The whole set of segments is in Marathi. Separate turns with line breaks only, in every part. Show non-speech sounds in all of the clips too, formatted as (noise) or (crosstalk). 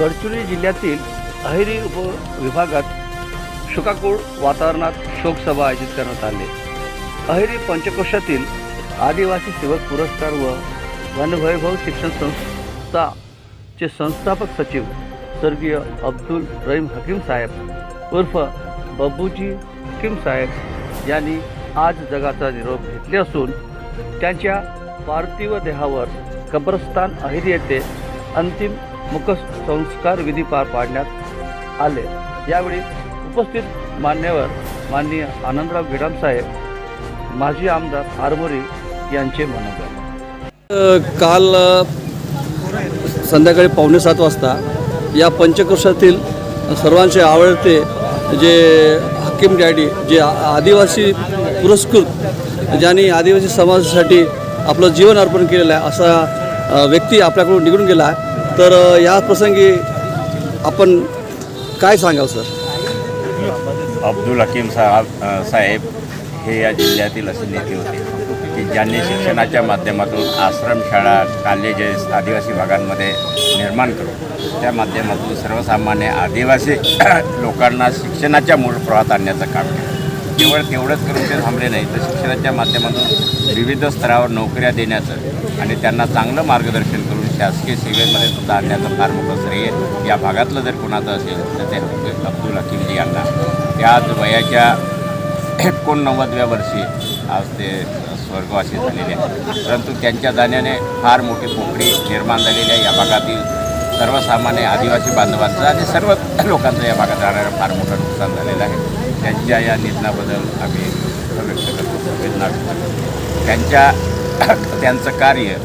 गडचिरोली जिल्ह्यातील अहेरी उपविभागात शोकाकूळ वातावरणात शोकसभा आयोजित करण्यात आली. अहेरी पंचकोशातील आदिवासी सेवक पुरस्कार व वनवैभव शिक्षण संस्थाचे संस्थापक सचिव स्वर्गीय अब्दुल रहीम हकीम साहेब उर्फ बब्बूजी हकीम साहेब यांनी आज जगाचा निरोप घेतले असून त्यांच्या पार्थिव देहावर कब्रस्तान अहिरी येथे अंतिम मुखसंस्कार विधी पार पाडण्यात आले. यावेळी उपस्थित मान्यवर माननीय आनंदराव गिडामसाहेब माजी आमदार आरमोरी यांचे मनोगत.
काल संध्याकाळी पावणे सात वाजता या पंचकोशातील सर्वांचे आवडते जे हकीम डॅडी जे आ- आदिवासी पुरस्कृत ज्यांनी आदिवासी समाजासाठी आपलं जीवन अर्पण केलेलं आहे असा व्यक्ती आपल्याकडून निघून गेला आहे. तर या प्रसंगी आपण काय सांगाल सर?
अब्दुल हकीम साहेब साहेब हे या जिल्ह्यातील असे नेते होते. की ज्यांनी शिक्षणाच्या माध्यमातून आश्रमशाळा कॉलेजेस आदिवासी भागांमध्ये निर्माण करून त्या माध्यमातून सर्वसामान्य आदिवासी (clears throat) लोकांना शिक्षणाच्या मूळ प्रवाहात आणण्याचं काम केलं. केवळ तेवढंच करून ते थांबले नाही. तर शिक्षणाच्या माध्यमातून विविध स्तरावर नोकऱ्या देण्याचं आणि त्यांना चांगलं मार्गदर्शन करून शासकीय सेवेमध्ये सुद्धा आणण्याचं फार मोठं श्रेय या भागातलं जर कोणाचं असेल तर ते अब्दुल हकीमजी यांना. त्याच वयाच्या एकोणनव्वदव्या वर्षी आज ते स्वर्गवासी झालेले आहेत. परंतु त्यांच्या जाण्याने फार मोठी पोकळी निर्माण झालेली आहे. या भागातील सर्वसामान्य आदिवासी बांधवांचं आणि सर्व लोकांचं या भागात राहणारं फार मोठं नुकसान झालेलं आहे. त्यांच्या या निधनाबद्दल आम्ही व्यक्त करतो. संवेदना व्यक्त करतो. त्यांच्या (coughs) त्यांचं कार्य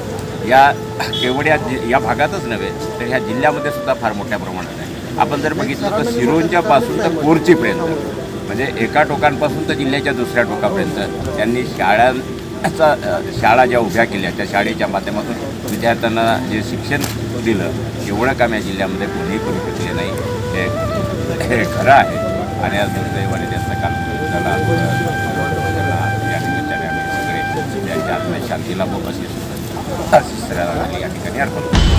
या केवढ्या जि या भागातच नव्हे तर ह्या जिल्ह्यामध्ये सुद्धा फार मोठ्या प्रमाणात आहे. आपण जर बघितलं तर सिरोंच्यापासून तर कोरचीपर्यंत म्हणजे एका टोकांपासून तर जिल्ह्याच्या दुसऱ्या टोकापर्यंत त्यांनी शाळां चा शाळा ज्या उभ्या केल्या त्या शाळेच्या माध्यमातून विद्यार्थ्यांना जे शिक्षण दिलं एवढं काम या जिल्ह्यामध्ये कोणीही करू शकले नाही. हे खरं आहे. आणि आज दुर्दैवाने त्यांचा काल झाला त्याला या निमित्ताने आम्ही सगळे त्यांच्या आत्म्या शांतीला व अशी सुद्धा या ठिकाणी अर्पण करतो.